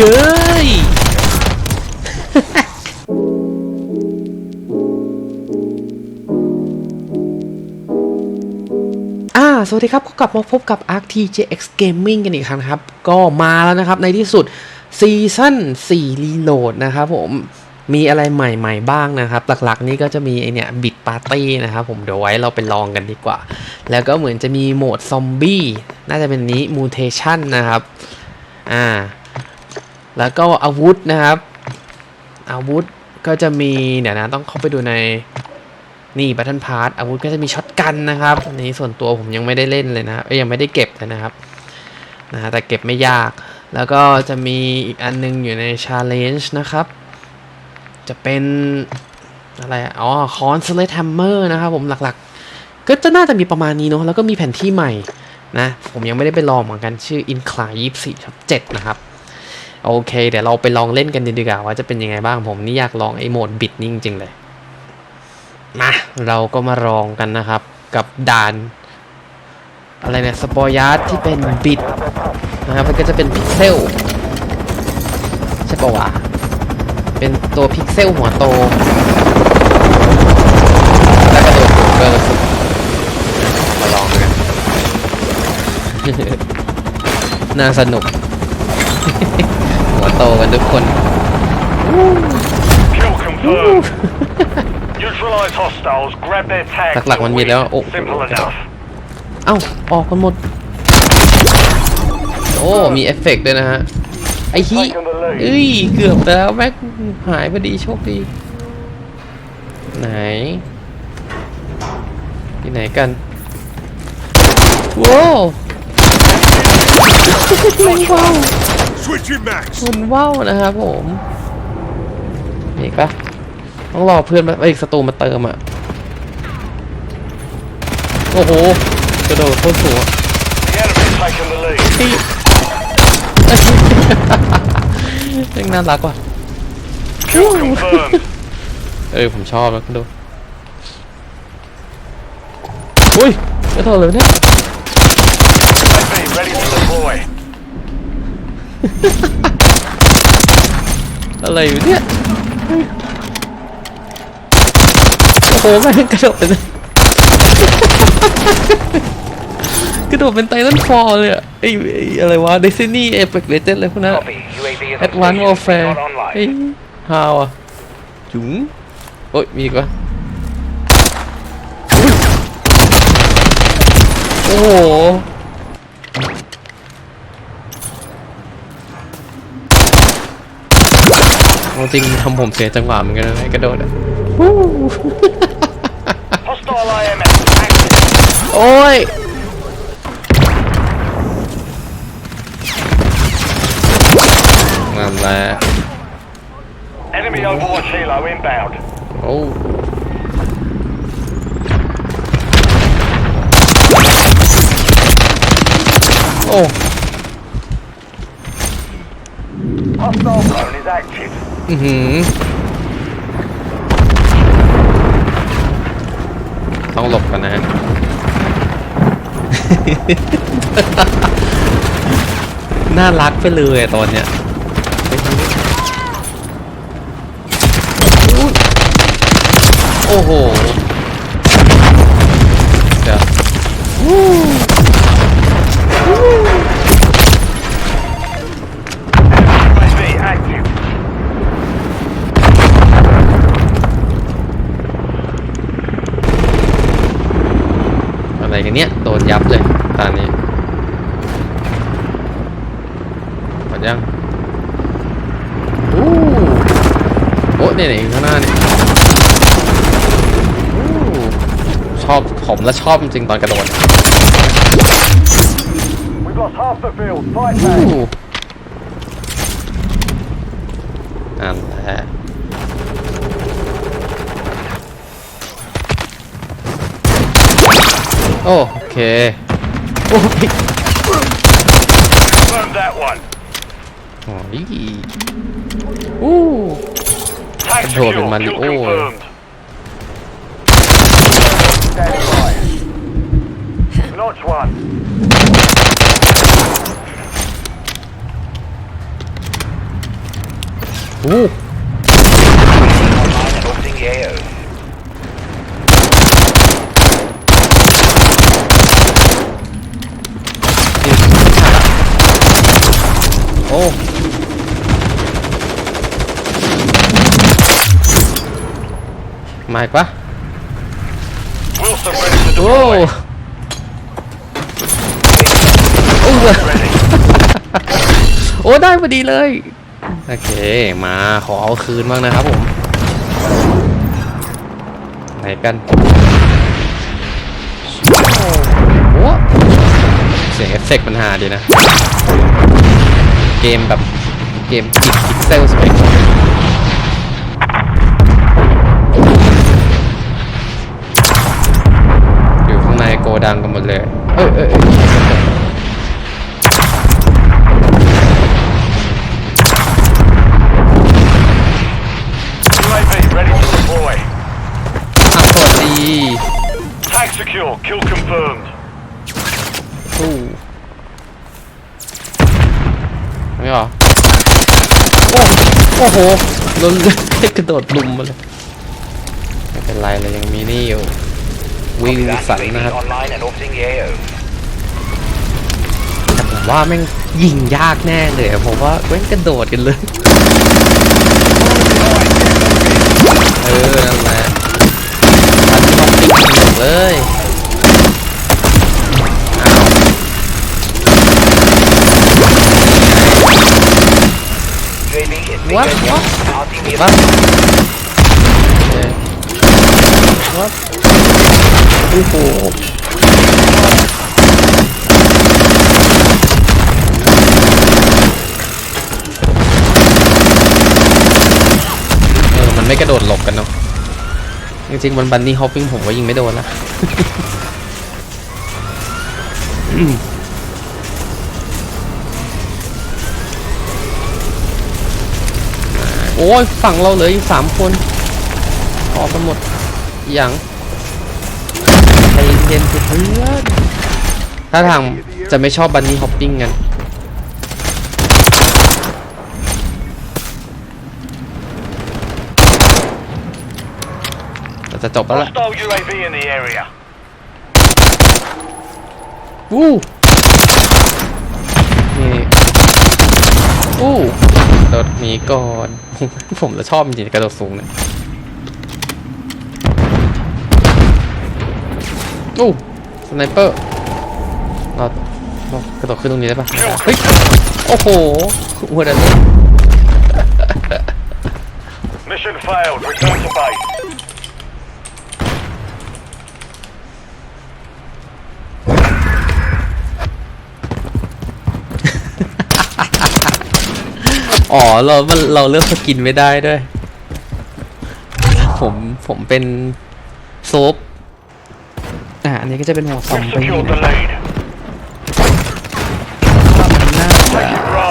เย้ยสวัสดีครับก็กลับมาพบกับ Arc TJX Gaming กันอีกครั้งครับ ก็มาแล้วนะครับในที่สุดซีซั่น4 Reload นะครับผมมีอะไรใหม่ๆบ้างนะครับ หลักๆ นี่ก็จะมีไอเนี่ยบิดปาร์ตี้นะครับผมเดี๋ยวไว้เราไปลองกันดีกว่า แล้วก็เหมือนจะมีโหมดซอมบี้ น่าจะเป็นนี้มูเทชันนะครับ อ่า แล้วก็อาวุธนะครับ อาวุธก็จะมีเดี๋ยวนะต้องเข้าไปดูในนี่บัตเทิลพาร์ตอาวุธก็จะมีช็อตกันนะครับอันนี้ส่วนตัวผมยังไม่ได้เล่นเลยนะเอ้ยยังไม่ได้เก็บเลยนะครับนะแต่เก็บไม่ยาก แล้วก็จะมีอีกอันนึงอยู่ในชาเลนจ์นะครับ จะเป็นอะไรอ๋อคอนสเลตแฮมเมอร์นะครับผมหลักๆ ก็จะน่าจะมีประมาณนี้เนาะแล้วก็มีแผนที่ใหม่นะ ผมยังไม่ได้ไปลองเหมือนกันชื่อ i n c l i 24ทับ7นะครับ โอเค เดี๋ยวเราไปลองเล่นกันดีกว่าว่าจะเป็นยังไงบ้างผมนี่อยากลองไอ้โหมดบิดนี่จริงๆเลย มาเราก็มาลองกันนะครับ กับด่าน อะไรเนี่ยสปอยาร์ตที่เป็นบิดนะครับมันก็จะเป็นพิกเซลใช่ปะวะเป็นตัวพิกเซลหัวโตแล้วก็โดดเกินสุดมาลองกันน่าสนุก หัวโตกันทุกคน Kill confirmed. Neutralize hostiles, grab their tags. หลักๆมันมีแล้วโอ้โห Simple enough. เอ้า ออกกันหมด โอ้ มีเอฟเฟกต์ด้วยนะฮะ ไอ้ฮีเอ้ย เกือบไปแล้วแม็กหายพอดีโชคดี ไหน ที่ไหนกันว้าวมันว้าว Switching max. มันว้าวนะครับผมมีอีกปะต้องรอเพื่อนมาเอ้ยศัตรูมาเติมอะ โอ้โหกระโดดโคตรสูงอะ The enemy's taken the lead. พี่ยังน่ารักว่ะ Kill confirmed. เออผมชอบนะคุณดู อุ้ยกระโดดเลยเนี่ย อะไรอยู่เนี่ยโอ้โหแม่งกระโดดเลยนะกระโดดเป็นไททันฟอร์เลยอะไอ้ไอ้อะไรวะเดซินี่เอฟเฟกเลเจนอะไรพวกนั้น Copy. UAV is แอดวานซ์วอลแฟร์ not ไอ้ online. ฮาวอะจุ๋งโอ้ยมีอีกวะโอ้โห เอา จริงทำผมเสียจังหวะเหมือนกันนะไอ้กระโดดอะ Hostile IMS active. โอ้ยนั่นแหละ Enemy Overwatch Helo inbound. โอ้โอ้ Hostile drone is active. อือหือต้องหลบกันนะน่ารักไปเลยอะตอนเนี้ยโอ้โหเดี๋ยว กันเนี้ยโดนยับเลยตอนนี้หมดยังอู้โอ้เนี่ยเนี่ยข้างหน้าเนี่ยอู้ชอบผมแล้วชอบจริงตอนกระโดด We've lost half the field. Fight อู้ back. นั่นแหละ โอเคโอ้ย Confirm that one. โอ้ยอู้ Tag Cái đồ secure. bên Mario Kill rồi. confirmed. Standing by. Notch one. โโอ้ Online and opening the AO. โอ้ มาอีกปะ Wilson ready to โอ้ deploy. โอ้ Ready. โอ้ได้พอดีเลย โอเค มาขอเอาคืนบ้างนะครับผม ไหนกันโอ้เสียงเอฟเฟกต์มันหาดีนะ เกมแบบ เกมติดพิกเซลสวยอ ดังกันหมดเลย เอ้ยเอ้ยเอ้ย UAV ready to deploy. อะสวัสดี Tag secure. Kill confirmed. สู้ไม่หรอโอ้โอ้โหโดนกระโดดลุมมาเลย ไม่เป็นไรเลยยังมีนี่อยู่ วิลสันนะครับแต่ผมว่าแม่งยิงยากแน่เลยผมว่าเว้นกระโดดกันเลย เออนั่นแหละทันต้องติดเลยวัาวัวัาว โอ้โหเออมันไม่กระโดดหลบกันเนาะจริงๆบนบันนี่ฮอปปิ้งผมก็ยิงไม่โดนละโอ้ยฝั่งเราเหลืออีกสามคนออกกันหมดอย่าง เย็นๆสิเพื่อนถ้าทางจะไม่ชอบบันนี่ฮอปปิ้งกันเราจะจบแล้วล่ะ Hostile UAV in the area. อู้นี่อู้กระโดดหนีก่อน ผมจะชอบจริงๆกระโดดสูงเนี่ย อู้สไนเปอร์เราเรากระโดดขึ้นตรงนี้ได้ปะเฮ้ย โอ้โหหัวดันเลย Mission failed. Return to base. อ๋อเรามันเราเลือกสกินไม่ได้ด้วย ผมผมเป็น โซฟ อะอันนี้ก็จะเป็นหัวซอม We've บี้ secured นะ the lead. ว่ามันน่าจะ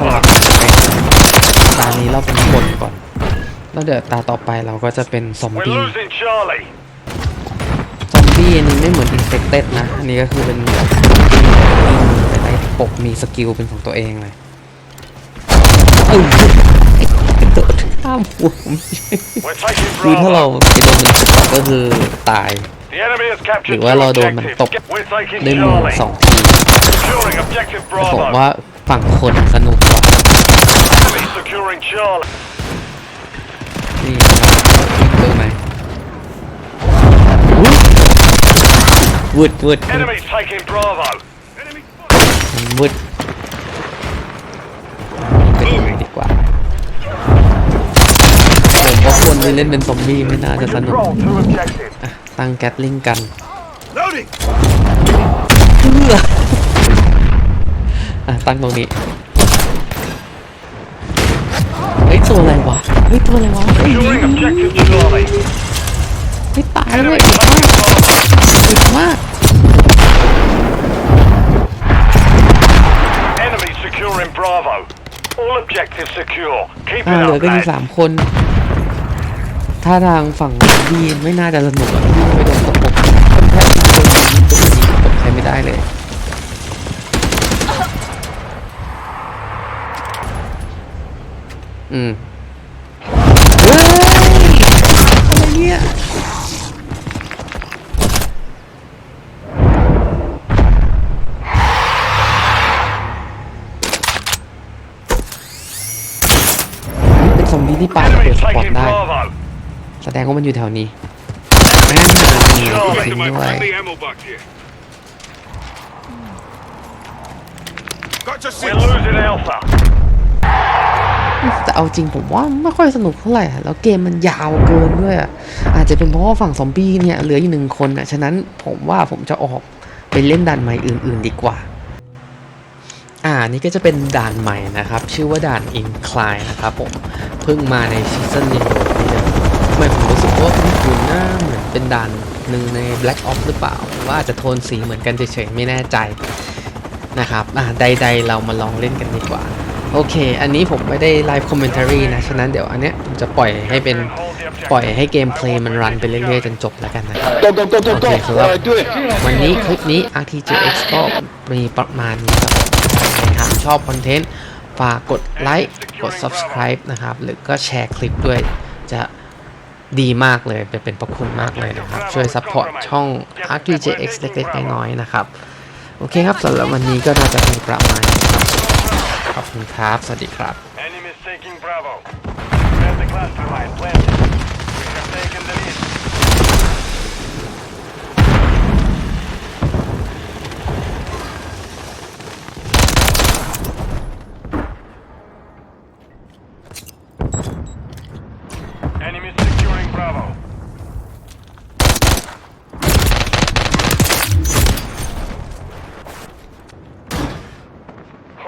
สลับเป็นตานี้เราเป็นคนก่อน แล้วเดี๋ยวตาต่อไปเราก็จะเป็นซอม We're บี้ losing Charlie. ซอมบี้อันนี้ไม่เหมือนอินเฟคเต็ดนะ อันนี้ก็คือเป็นแบบมีแต่ได้ปกมีสกิลเป็นของตัวเองเลยเอ้ยกระโดดข้ามหัวผม We're taking คือถ้าเรา Bravo. ไปโดนมันตกก็คือตาย The enemy has ห captured รือว่า two เราโดนมันตก objectives. We're taking ด้วยมือ Charlie. สองที Securing objective แต่ผม Bravo. ว่าฝั่งคนสนุกกว่า Enemy securing Charlie. นี่นะครับเรื่องไหนวุดวุด Enemy taking Bravo. วุดไปดูดีกว่าผมว่าคนที่เล่นเป็นซอมบี้ไม่น่าจะสนุก Control two objectives. อะตั้งแก๊สลิงกัน Loading. เพื่ออะตั้งตรงนี้เฮ้ยตัวอะไรวะเฮ้ยตัวอะไรวะเฮ้ย Securing objective Charlie. เฮ้ยตายเล Enemy ยอีก taking Bravo. อีกมาก Enemy securing Bravo. All objectives secure. Keep อ่า it เหลือ up, ก็อยู่ lads. สามคน ถ้าทางฝั่งดีไม่น่าจะสนุกอะที่ไปโดนตบค่อนข้างโนยิตบยิงตบใครไม่ได้เลยอืมเฮ้ยอะไรเนี่ยเป็นซอมบี้ที่ปาระเปิดขวาตได้ แสดงว่ามันอยู่แถวนี้แม่มีจริงด้วย ammo box here. Got your We're losing Alpha. แต่เอาจริงผมว่าไม่ค่อยสนุกเท่าไหร่อะแล้วเกมมันยาวเกินด้วยอะอาจจะเป็นเพราะว่าฝั่งซอมบี้เนี่ยเหลืออีกหนึ่งคนอะฉะนั้นผมว่าผมจะออกไปเล่นด่านใหม่อื่น ๆ ดีกว่า อ่านี่ก็จะเป็นด่านใหม่นะครับ ชื่อว่าด่าน Incline นะครับผมเพิ่งมาในซีซั่นนี้นี่เลยทำ ไมผมรู้สึกว่าคุ้นๆหน้าเหมือนเป็นด่านหนึ่งใน Black Ops หรือเปล่าหรือว่าอาจจะโทนสีเหมือนกันเฉยๆ ไม่แน่ใจนะครับอ่าใดๆ เรามาลองเล่นกันดีกว่า โอเค อันนี้ผมไม่ได้ไลฟ์คอมเมนต์ y นะ ฉะนั้นเดี๋ยวอันเนี้ยผมจะปล่อยให้เป็นปล่อยให้เกมเพลย์มันรันไปเรื่อยๆ จนจบแล้วกันนะครับ Go, go, go, go, โอเค go. สำหรับ Alright, do it. วันนี้คลิปนี้ RTGX ก็มีประมาณนี้ครับผมหากชอบคอนเทนต์ฝากกดไลค์กด subscribe นะครับ หรือก็แชร์คลิปด้วยจะ ดีมากเลยเป็นเป็นประคุณมากเลยนะครับ ช่วยซัพพอร์ตช่อง RTGX เล็กๆน้อยๆนะครับ โอเคครับสำหรับวันนี้ก็น่าจะมีประมาณนี้ครับขอบคุณครับ สวัสดีครับ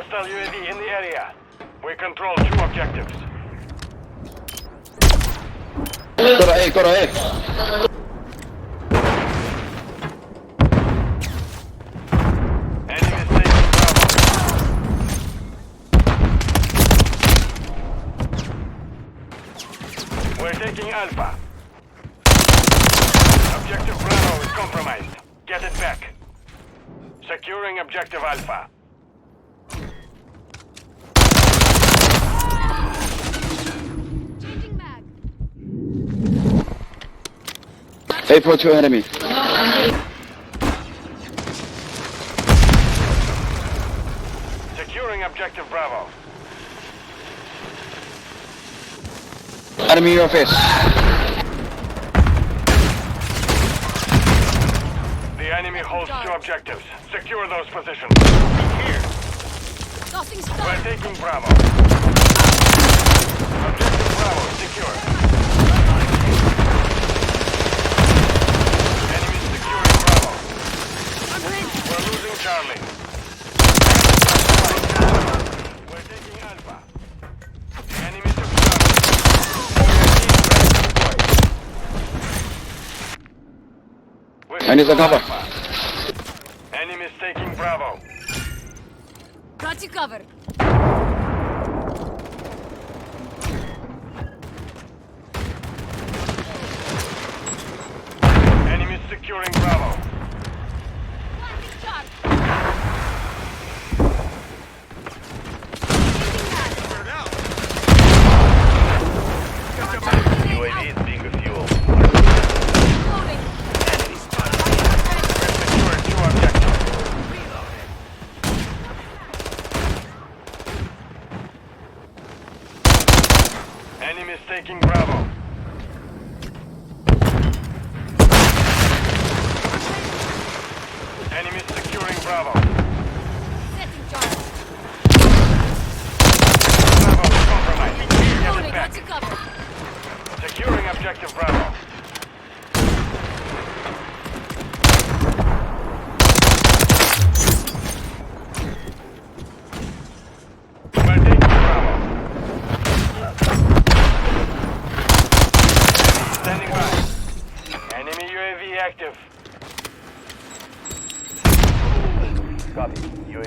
Hostile UAV in the area. We control two objectives. Go to A, go to A. Enemies taking Bravo. We're taking Alpha. Objective Bravo is compromised. Get it back. Securing Objective Alpha. A for two enemy. Securing Objective Bravo. Enemy in your face. The enemy holds two objectives. Secure those positions. Here. We're taking Bravo. Objective Bravo secure. Enemy securing Bravo. We're losing Charlie. We're taking Alpha. Enemy took Charlie. I need the cover. Enemies taking Bravo. Got you covered. Enemies securing Bravo. Enemy is taking Bravo. Enemy securing Bravo.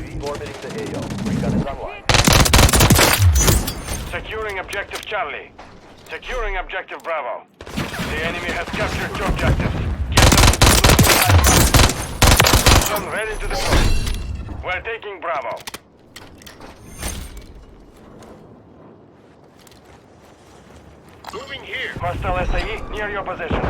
UAV orbiting the AO. Recon is online. Securing objective Charlie. Securing objective Bravo. The enemy has captured two objectives. Get them to the Zone ready to deploy. We're taking Bravo. Moving here. Hostile SAE near your position.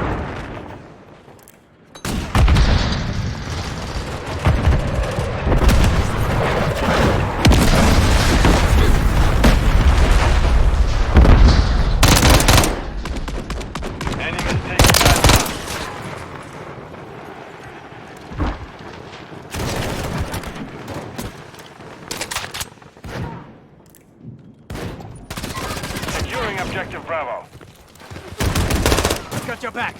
objective Bravo. Got your back.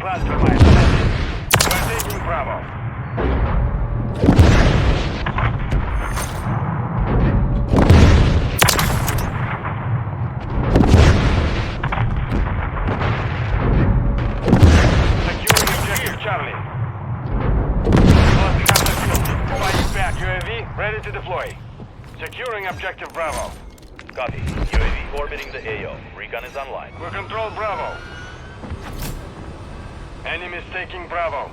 Friendly. We're taking Bravo. Securing objective ready to deploy. Securing objective Bravo. Copy. UAV orbiting the AO. Recon is online. We control Bravo. Enemies taking Bravo.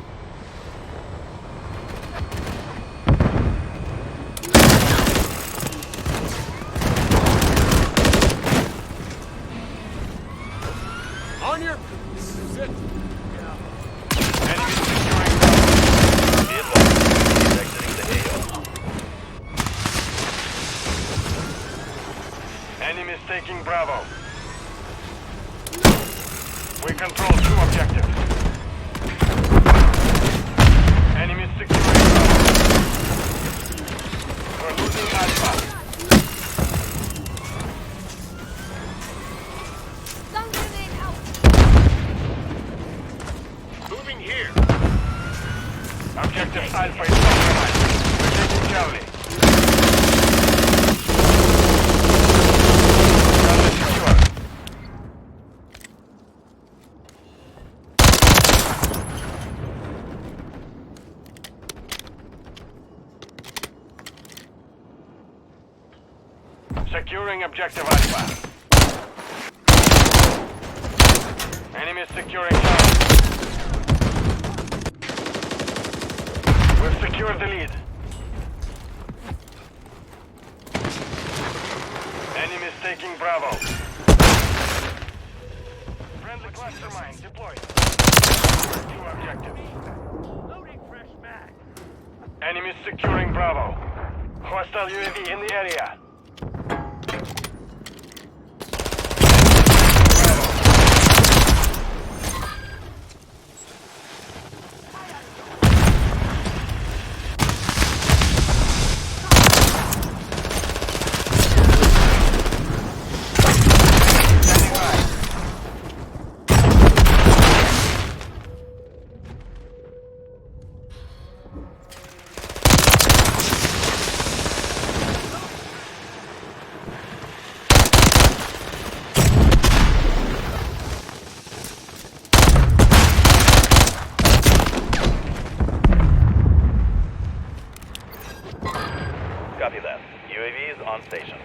On your... Sit. Enemies securing Bravo. Be advised. Exiting the AO. Enemies taking Bravo. We control two objectives. Enemies securing Bravo. We're losing Alpha. Stun grenade out. Moving here. Objective Alpha is compromised. We're taking Charlie. Charlie secure. Securing objective Alpha. Enemy securing Charlie. We've secured the lead. Enemies taking Bravo. Friendly cluster mine deployed. Two objectives. Loading fresh mag. Enemies securing Bravo. Hostile UAV in the area. Bravo. Standing by. Copy that. UAV is on station.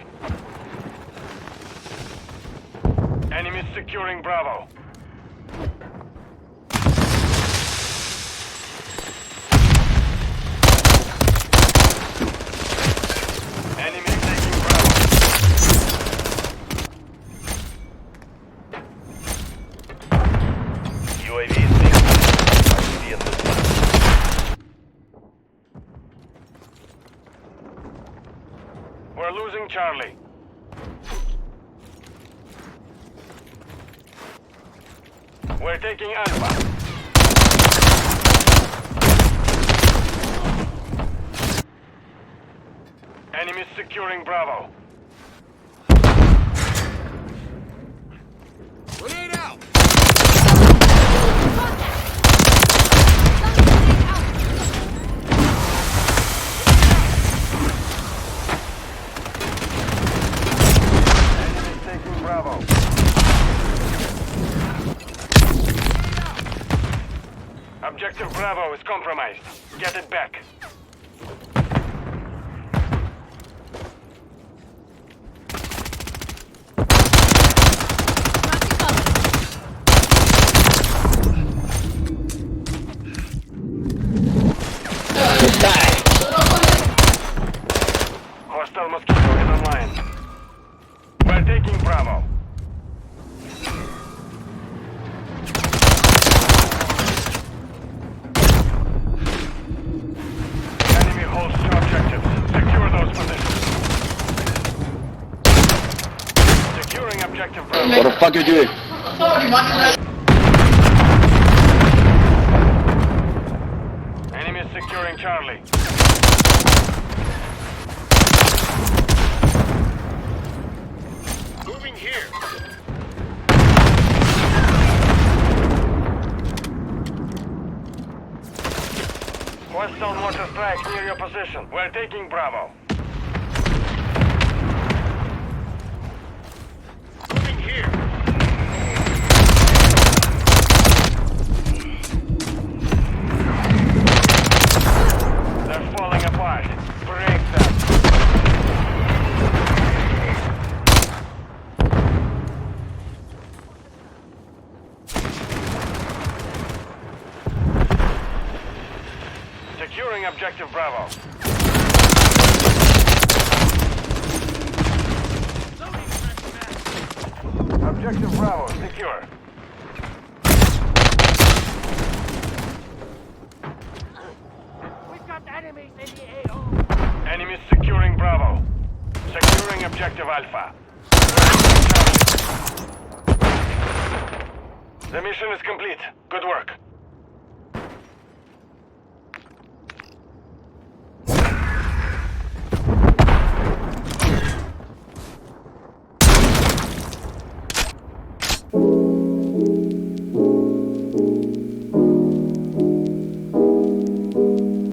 Enemies securing Bravo. Charlie. We're taking Alpha. Enemies securing Bravo. Grenade out. Bravo is compromised. Get it back. Hostile mortar strike near your position. We're taking Bravo. Moving here. They're falling apart. Break them. Securing objective Bravo. Objective Bravo secure. We've got enemies in the AO. Enemies securing Bravo. Securing objective Alpha. The mission is complete. Good work.